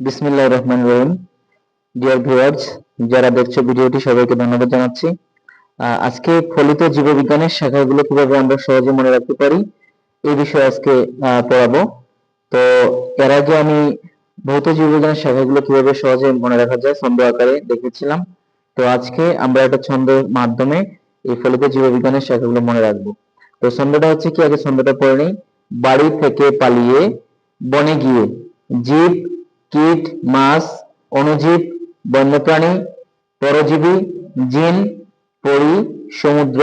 বিসমিল্লাহ রহমান রহিম। Dear viewers যারা দেখছ ভিডিওটি, সবাইকে ধন্যবাদ জানাচ্ছি। আজকে ফলিত জীববিজ্ঞানের শাখাগুলো কীভাবে আমরা সহজে মনে রাখতে পারি, এই বিষয়ে আজকে পড়াবো। তো, এর আগে আমি ভৌত জীববিজ্ঞানের শাখাগুলো কীভাবে সহজে মনে রাখা যায়, ছন্দ আকারে দেখেছিলাম। তো, আজকে আমরা একটা ছন্দের মাধ্যমে এই ফলিত জীববিজ্ঞানের শাখাগুলো মনে রাখব। তো, ছন্দটা হচ্ছে কি? আগে ছন্দটা পড়ে নেই। বাড়ি থেকে পালিয়ে বনে গিয়ে জীব কীট, মাছ, অণুজীব, বন্যপ্রাণী, পরজীবী, জিন, পরি, সমুদ্র,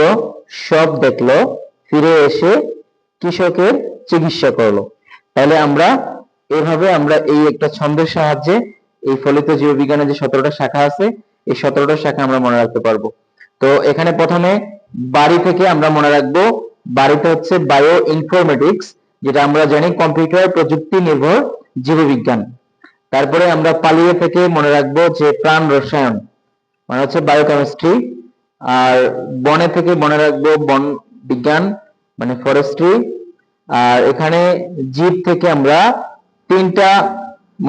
সব দেখল, ফিরে এসে কৃষকের চিকিৎসা করল। তাহলে আমরা এভাবে আমরা এই একটা ছন্দের সাহায্যে এই ফলিত জীববিজ্ঞানের যে সতেরোটা শাখা আছে, এই সতেরোটা শাখা আমরা মনে রাখতে পারব। তো এখানে প্রথমে বাড়ি থেকে আমরা মনে রাখব বাড়িতে হচ্ছে বায়ো ইনফরমেটিক্স যেটা আমরা জানি কম্পিউটার প্রযুক্তি নির্ভর জীববিজ্ঞান। তারপরে আমরা পালিয়ে থেকে মনে রাখব যে প্রাণ রসায়ন মানে হচ্ছে বায়োকেমিস্ট্রি আর বনে থেকে মনে রাখব বন বিজ্ঞান মানে ফরেস্ট্রি আর এখানে জীব থেকে আমরা তিনটা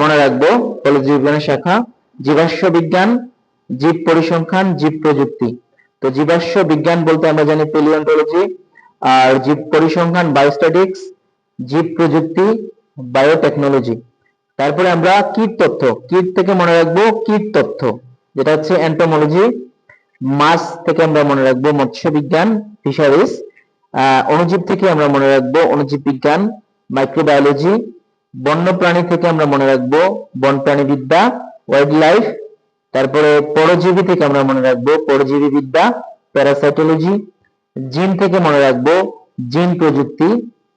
মনে রাখব ফলে জীববিজ্ঞানের শাখা, জীবাশ্ম বিজ্ঞান, জীব পরিসংখ্যান, জীব প্রযুক্তি। তো জীবাশ্ম বিজ্ঞান বলতে আমরা জানি পেলিওন্টোলজি আর জীব পরিসংখ্যান বায়োস্ট্যাটিক্স জীব প্রযুক্তি বায়োটেকনোলজি তারপরে আমরা কীট তথ্য, কীট থেকে মনে রাখব কীট তথ্য, যেটা হচ্ছে অ্যান্টোমোলজি মাছ থেকে আমরা মনে রাখব মৎস্য বিজ্ঞান ফিশারিজ অণুজীব থেকে আমরা মনে রাখব অণুজীব বিজ্ঞান মাইক্রোবায়োলজি বন্যপ্রাণী থেকে আমরা মনে রাখব বনপ্রাণী বিদ্যা ওয়াইল্ড লাইফ তারপরে পরজীবী থেকে আমরা মনে রাখব পরজীবী বিদ্যা প্যারাসাইটোলজি জিন থেকে মনে রাখব জিন প্রযুক্তি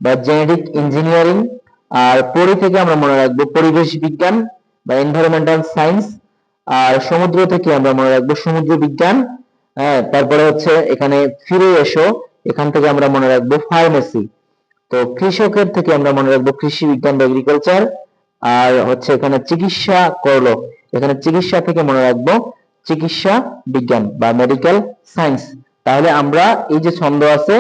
বা জেনেটিক ইঞ্জিনিয়ারিং আর পরি থেকে আমরা মনে রাখব পরিবেশ বিজ্ঞান বা এনভায়রনমেন্টাল সায়েন্স আর সমুদ্র থেকে আমরা মনে রাখব সমুদ্র বিজ্ঞান হ্যাঁ তারপরে হচ্ছে এখানে ফিরে এসো, এখান থেকে আমরা মনে রাখব ফার্মেসি তো কৃষকের থেকে আমরা মনে রাখব কৃষি বিজ্ঞান বা এগ্রিকালচার আর হচ্ছে এখানে চিকিৎসা করল, এখানে চিকিৎসা থেকে মনে রাখব চিকিৎসা বিজ্ঞান বা মেডিকেল সায়েন্স তাহলে আমরা এই যে ছন্দ আছে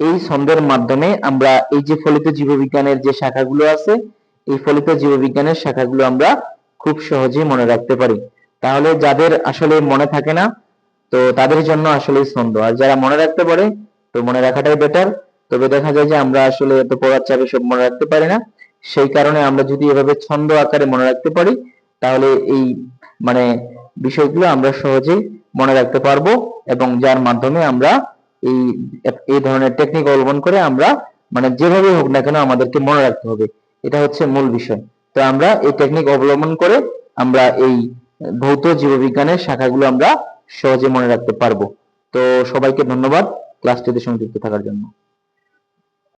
এই ছন্দের মাধ্যমে আমরা এই যে ফলিত জীববিজ্ঞানের যে শাখাগুলো আছে, এই ফলিত জীববিজ্ঞানের শাখাগুলো আমরা খুব সহজেই মনে রাখতে পারি। তাহলে যাদের আসলে মনে থাকে না, তো তাদের জন্য আসলে ছন্দ। আর যারা মনে রাখতে পারে, তো মনে রাখাটাই বেটার তবে দেখা যায় যে আমরা আসলে এত পড়ার চাপে সব মনে রাখতে পারি না। সেই কারণে আমরা যদি এভাবে ছন্দ আকারে মনে রাখতে পারি, তাহলে এই মানে বিষয়গুলো আমরা সহজেই মনে রাখতে পারব এবং যার মাধ্যমে আমরা এই এই ধরনের টেকনিক অবলম্বন করে আমরা মানে যেভাবে হোক না কেন আমাদেরকে মনে রাখতে হবে। এটা হচ্ছে মূল বিষয়। তো আমরা এই টেকনিক অবলম্বন করে আমরা এই ভৌত জীববিজ্ঞানের শাখাগুলো আমরা সহজে মনে রাখতে পারব। তো সবাইকে ধন্যবাদ। ক্লাসটিতে সংযুক্ত থাকার জন্য।